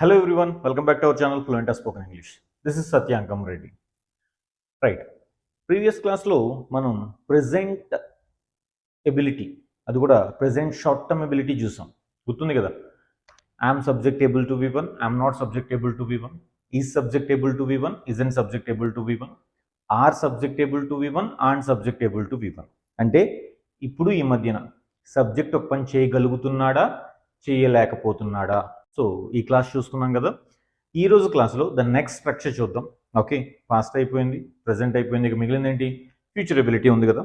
Hello everyone welcome back to our channel fluent spoken English this is Satyankam Reddy right previous క్లాస్లో మనం present ability అది కూడా present short term ability చూసాం. గుర్తుంది కదా? I'm subject able to V one I'm not subject able to V one is subject able to V one isn't subject able to V one are subject able to V one on subject able to V one అంటే ఇప్పుడు ఈ మధ్యన subject ఒక పని చేయగలుగుతున్నాడా? చేయలేకపోతున్నాడా? So ఈ class చూసుకున్నాం కదా. ఈరోజు క్లాస్లో ద నెక్స్ట్ స్ట్రక్చర్ చూద్దాం. ఓకే పాస్ట్ అయిపోయింది ప్రజెంట్ అయిపోయింది ఇక మిగిలింది ఏంటి ఫ్యూచర్ ఎబిలిటీ ఉంది కదా.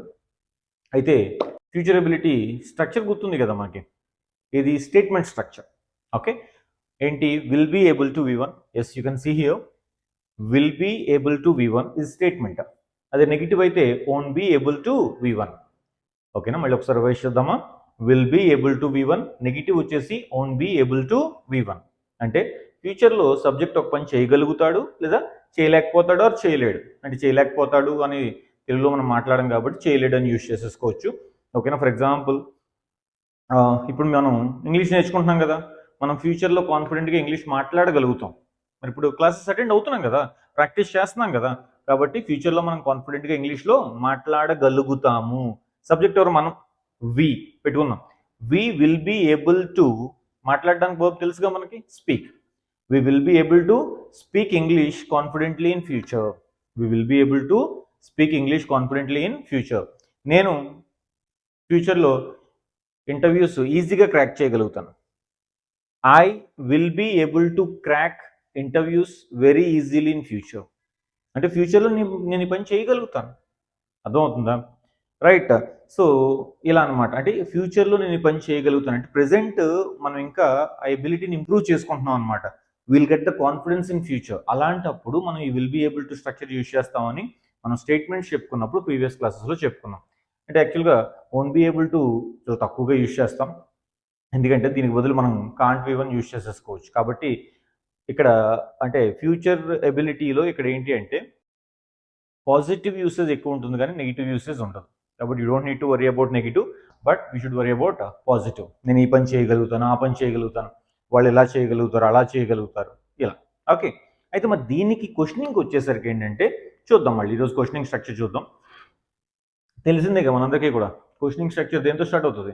అయితే ఫ్యూచర్ ఎబిలిటీ స్ట్రక్చర్ గుర్తుంది కదా మనకి. ఇది స్టేట్మెంట్ స్ట్రక్చర్. ఓకే ఏంటి? Will be able to V one. Yes you can see here will be able to V one is statement అదే నెగిటివ్ అయితే won't be able to V one. ఓకేనా? మళ్ళీ ఒకసారి వైస్ చేద్దామా? Will be able to V one negative వచ్చేసి won't be able to V one అంటే ఫ్యూచర్లో సబ్జెక్ట్ ఒక పని చేయగలుగుతాడు లేదా చేయలేకపోతాడు ఆర్ చేయలేడు. అంటే చేయలేకపోతాడు అని తెలుగులో మనం మాట్లాడడం కాబట్టి చేయలేడు అని యూజ్ చేసేసుకోవచ్చు. ఓకేనా ఫర్ ఎగ్జాంపుల్ ఇప్పుడు మనం ఇంగ్లీష్ నేర్చుకుంటున్నాం కదా. మనం ఫ్యూచర్లో కాన్ఫిడెంట్గా ఇంగ్లీష్ మాట్లాడగలుగుతాం. మరి ఇప్పుడు క్లాసెస్ అటెండ్ అవుతున్నాం కదా. ప్రాక్టీస్ చేస్తున్నాం కదా. కాబట్టి ఫ్యూచర్లో మనం కాన్ఫిడెంట్గా ఇంగ్లీష్లో మాట్లాడగలుగుతాము. సబ్జెక్ట్ ఎవరు? మనం. వి పెట్టుకుందాం we will be able to మాట్లాడడానికి బాబు తెలుసుగా మనకి? Speak we will be able to speak English confidently in future we will be able to speak English confidently in future నేను ఫ్యూచర్లో ఇంటర్వ్యూస్ ఈజీగా క్రాక్ చేయగలుగుతాను. I will be able to crack interviews very easily in future అంటే ఫ్యూచర్లో నేను నేను ఈ పని చేయగలుగుతాను. అర్థమవుతుందా? రైట్ సో ఇలా అనమాట అంటే ఫ్యూచర్లో నేను ఈ పని చేయగలుగుతాను. అంటే ప్రజెంట్ మనం ఇంకా ఆ ఎబిలిటీని ఇంప్రూవ్ చేసుకుంటున్నాం అనమాట will get the confidence in future అలాంటప్పుడు మనం ఈ will be able to structure use చేస్తామని మనం స్టేట్మెంట్స్ చెప్పుకున్నప్పుడు ప్రీవియస్ క్లాసెస్లో చెప్పుకున్నాం. అంటే యాక్చువల్గా ఓన్ బీ ఏబుల్ టు చాలా తక్కువగా యూజ్ చేస్తాం. ఎందుకంటే దీనికి బదులు మనం కాంట్ వి వన్ యూజ్ చేసేసుకోవచ్చు. కాబట్టి ఇక్కడ అంటే ఫ్యూచర్ ఎబిలిటీలో ఇక్కడ ఏంటి అంటే పాజిటివ్ యూసేజ్ ఎక్కువ ఉంటుంది కానీ నెగిటివ్ యూసేజ్ ఉండదు. కాబట్టి you don't need to worry about negative but we should worry about positive నేను ఈ పని చేయగలుగుతాను ఆ పని చేయగలుగుతాను. వాళ్ళు ఎలా చేయగలుగుతారు అలా చేయగలుగుతారు. ఇలా. ఓకే అయితే మరి దీనికి క్వశ్చనింగ్ వచ్చేసరికి ఏంటంటే చూద్దాం మళ్ళీ. ఈరోజు క్వశ్చనింగ్ స్ట్రక్చర్ చూద్దాం. తెలిసిందే కదా మనందరికీ కూడా. క్వశ్చనింగ్ స్ట్రక్చర్ దేంతో స్టార్ట్ అవుతుంది?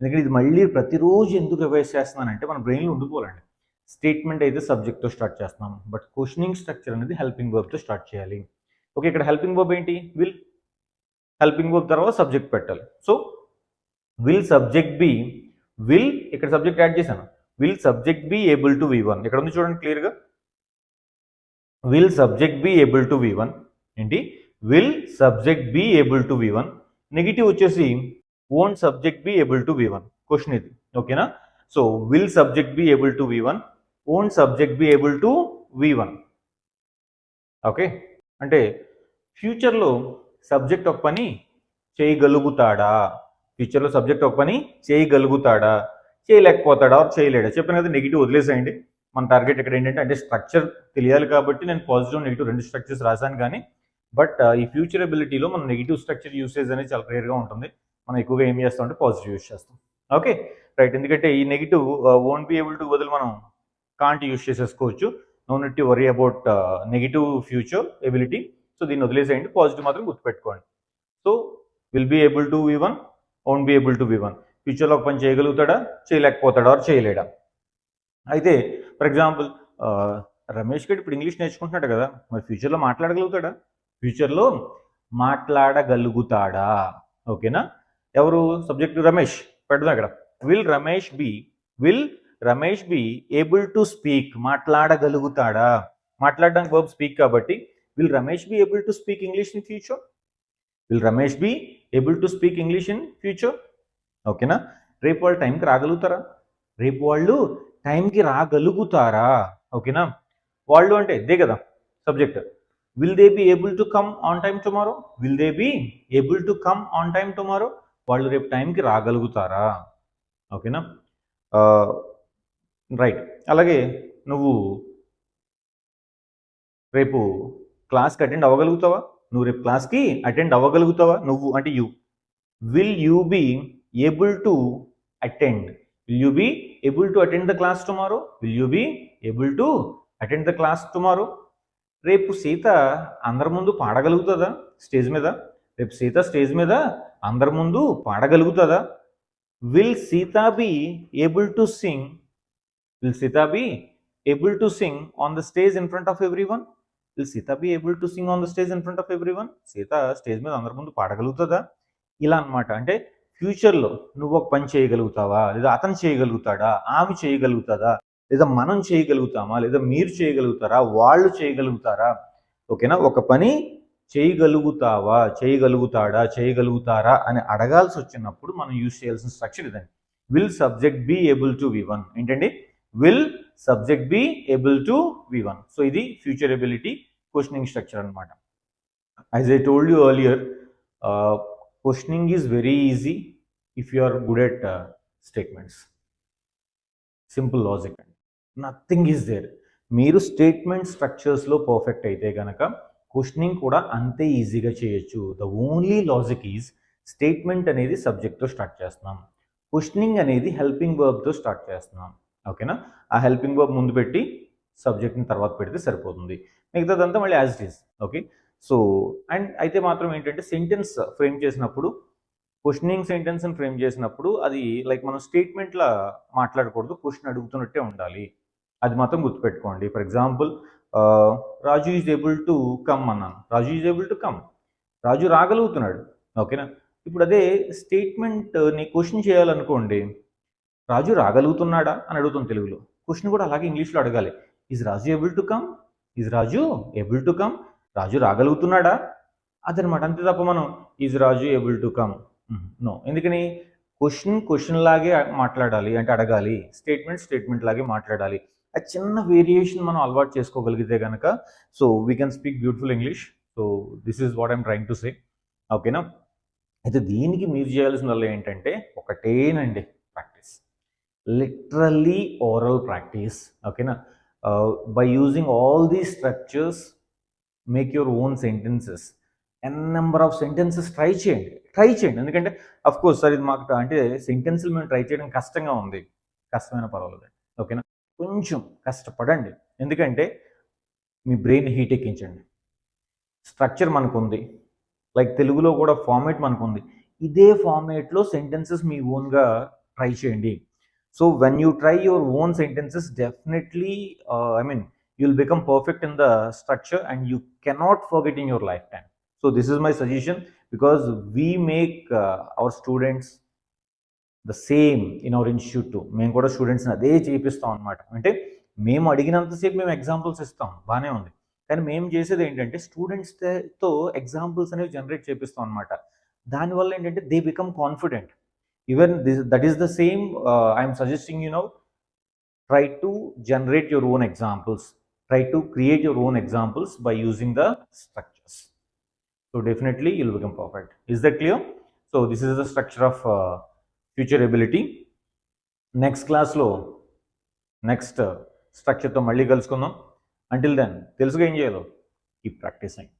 ఎందుకంటే ఇది మళ్ళీ ప్రతిరోజు ఎందుకు రివైజ్ చేస్తున్నానంటే మన బ్రెయిన్లో ఉండిపోవాలండి స్టేట్మెంట్ అయితే సబ్జెక్ట్తో స్టార్ట్ చేస్తున్నాం. బట్ క్వశ్చనింగ్ స్ట్రక్చర్ అనేది హెల్పింగ్ వర్బ్తో స్టార్ట్ చేయాలి. ఓకే ఇక్కడ హెల్పింగ్ వర్బ్ ఏంటి? విల్ హెల్పింగ్ వర్క్ తర్వాత సబ్జెక్ట్ పెట్టాలి. So will subject be will ఇక్కడ సబ్జెక్ట్ యాడ్ చేశాను. Will subject be able to V one ఇక్కడ ఉంది చూడండి క్లియర్గా will subject be able to V one ఏంటి? Will subject be able to V one negative వచ్చేసి won't subject be able to V one question ఇది. ఓకేనా so will subject be able to V one won't subject be able to V one okay అంటే ఫ్యూచర్లో subject ఒక పని చేయగలుగుతాడా? ఫ్యూచర్లో subject ఒక పని చేయగలుగుతాడా? చేయలేకపోతాడా ఆర్ చేయలేడా? చెప్పిన కదా నెగిటివ్ వదిలేసేయండి. మన టార్గెట్ ఇక్కడ ఏంటంటే అంటే స్ట్రక్చర్ తెలియాలి కాబట్టి నేను పాజిటివ్ నెగిటివ్ రెండు స్ట్రక్చర్స్ రాశాను కానీ బట్ uh, ఈ ఫ్యూచర్ ఎబిలిటీలో మనం నెగిటివ్ స్ట్రక్చర్ యూసేజ్ అనేది చాలా క్లియర్గా ఉంటుంది. మనం ఎక్కువగా ఏం చేస్తాం అంటే పాజిటివ్ యూస్ చేస్తాం. ఓకే రైట్ ఎందుకంటే ఈ negative won't be able to బదులు మనం కాంట్ యూస్ చేసేసుకోవచ్చు. No need to worry about negative future ability so దీన్ని వదిలేసేయండి. పాజిటివ్ మాత్రం గుర్తుపెట్టుకోండి. So will be able to V one won't be able to V one ఫ్యూచర్లో ఒక పని చేయగలుగుతాడా? చేయలేకపోతాడా? ఆర్ చేయలేడా? అయితే ఫర్ ఎగ్జాంపుల్ రమేష్ గడ్ ఇప్పుడు ఇంగ్లీష్ నేర్చుకుంటున్నాడు కదా. మరి ఫ్యూచర్లో మాట్లాడగలుగుతాడా? ఫ్యూచర్లో మాట్లాడగలుగుతాడా? ఓకేనా? ఎవరు? సబ్జెక్ట్ రమేష్. పెడదాం ఇక్కడ. Will Ramesh be will Ramesh be able to speak మాట్లాడగలుగుతాడా? మాట్లాడడానికి వర్బ్ స్పీక్ కాబట్టి will Ramesh be able to speak English in future will Ramesh be able to speak English in future ఓకేనా రేపు వాళ్ళు టైంకి రాగలుగుతారా? రేపు వాళ్ళు టైంకి రాగలుగుతారా? ఓకేనా వాళ్ళు అంటే ఇదే కదా subject will they be able to come on time tomorrow will they be able to come on time tomorrow వాళ్ళు రేపు టైంకి రాగలుగుతారా? ఓకేనా రైట్ అలాగే నువ్వు రేపు క్లాస్కి అటెండ్ అవ్వగలుగుతావా? నువ్వు రేపు క్లాస్కి అటెండ్ అవ్వగలుగుతావా? నువ్వు అంటే you will you be able to attend will you be able to attend the class tomorrow will you be able to attend the class tomorrow రేపు సీత అందరి ముందు పాడగలుగుతుందా? స్టేజ్ మీద? రేపు సీత స్టేజ్ మీద అందరి ముందు పాడగలుగుతుందా? Will Sita be able to sing will Sita be able to sing on the stage in front of everyone will Sita be able to sing on the stage in front of everyone Sita stage మీద అందరి ముందు పాడగలుగుతుందా? ఇలా అన్నమాట. అంటే ఫ్యూచర్లో నువ్వు ఒక పని చేయగలుగుతావా? లేదా అతను చేయగలుగుతాడా? ఆమె చేయగలుగుతుందా? లేదా మనం చేయగలుగుతామా? లేదా మీరు చేయగలుగుతారా? వాళ్ళు చేయగలుగుతారా? ఓకేనా? ఒక పని చేయగలుగుతావా? చేయగలుగుతాడా? చేయగలుగుతారా? అని అడగాల్సి వచ్చినప్పుడు మనం యూజ్ చేయాల్సిన స్ట్రక్చర్ ఇదండి. Will subject be able to V one ఏంటండి? Will subject be able to V one so ఇది ఫ్యూచర్ ఎబిలిటీ క్వశ్చనింగ్ స్ట్రక్చర్ అనమాట as I told you earlier questioning is very easy if you are good at statements simple logic అండి nothing is there మీరు statement స్ట్రక్చర్స్లో perfect అయితే కనుక questioning కూడా అంతే ఈజీగా చేయొచ్చు. The only logic is statement అనేది సబ్జెక్ట్తో స్టార్ట్ చేస్తున్నాం. క్వశ్చనింగ్ అనేది హెల్పింగ్ వర్బ్తో స్టార్ట్ చేస్తున్నాం. ఓకేనా ఆ హెల్పింగ్ వర్బ్ ముందు పెట్టి సబ్జెక్ట్ని తర్వాత పెడితే సరిపోతుంది. మిగతాదంతా మళ్ళీ as it is okay so and అయితే మాత్రం ఏంటంటే సెంటెన్స్ ఫ్రేమ్ చేసినప్పుడు క్వశ్చనింగ్ సెంటెన్స్ని ఫ్రేమ్ చేసినప్పుడు అది లైక్ మనం స్టేట్మెంట్లా మాట్లాడకూడదు క్వశ్చన్ అడుగుతున్నట్టే ఉండాలి. అది మాత్రం గుర్తుపెట్టుకోండి. For example Raju is able to come అన్నాను. Raju is able to come Raju రాగలుగుతున్నాడు. ఓకేనా ఇప్పుడు అదే స్టేట్మెంట్ని క్వశ్చన్ చేయాలనుకోండి రాజు రాగలుగుతున్నాడా అని అడుగుతుంది తెలుగులో. క్వశ్చన్ కూడా అలాగే ఇంగ్లీష్లో అడగాలి. Is Raju able to come is Raju able to come Raju రాగలుగుతున్నాడా? అదనమాట అంతే తప్ప మనం is Raju able to come no ఎందుకని? క్వశ్చన్ క్వశ్చన్ లాగే మాట్లాడాలి అంటే అడగాలి. స్టేట్మెంట్ స్టేట్మెంట్ లాగే మాట్లాడాలి. ఆ చిన్న వేరియేషన్ మనం అలవాటు చేసుకోగలిగితే కనుక so we can speak beautiful English so this is what I'm trying to say ఓకేనా అయితే దీనికి మీరు చేయాల్సిన ఏంటంటే ఒకటేనండి ప్రాక్టీస్ లిటరల్లీ ఓరల్ ప్రాక్టీస్ ఓకేనా by using all the structures make your own sentences N number of sentences try చేయండి. Try చేయండి. ఎందుకంటే అఫ్ కోర్స్ సార్ ఇది మాకు అంటే సెంటెన్స్లు మేము ట్రై చేయడం కష్టంగా ఉంది. కష్టమైన పర్వాలేదు ఓకేనా కొంచెం కష్టపడండి. ఎందుకంటే మీ బ్రెయిన్ హీట్ ఎక్కించండి. స్ట్రక్చర్ మనకు ఉంది లైక్ తెలుగులో కూడా ఫార్మేట్ మనకుంది. ఇదే ఫార్మేట్లో సెంటెన్సెస్ మీ ఓన్గా ట్రై చేయండి. So when you try your own sentences definitely I mean you'll become perfect in the structure and you cannot forget in your lifetime. So this is my suggestion because we make uh, our students the same in our institute మేము కూడా స్టూడెంట్స్ని అదే చేపిస్తాం అనమాట అంటే మేము అడిగినంతసేపు మేము examples ఇస్తాం. బాగానే ఉంది. కానీ మేము చేసేది ఏంటంటే స్టూడెంట్స్తో ఎగ్జాంపుల్స్ అనేవి జనరేట్ చేపిస్తాం అనమాట దానివల్ల ఏంటంటే they become confident even this that is the same I'm suggesting you now try to generate your own examples try to create your own examples by using the structures so definitely you'll become perfect is that clear so this is the structure of uh, future ability next క్లాస్లో next స్ట్రక్చర్తో మళ్ళీ కలుసుకుందాం until then తెలుసుగా ఏం చేయాలో keep practising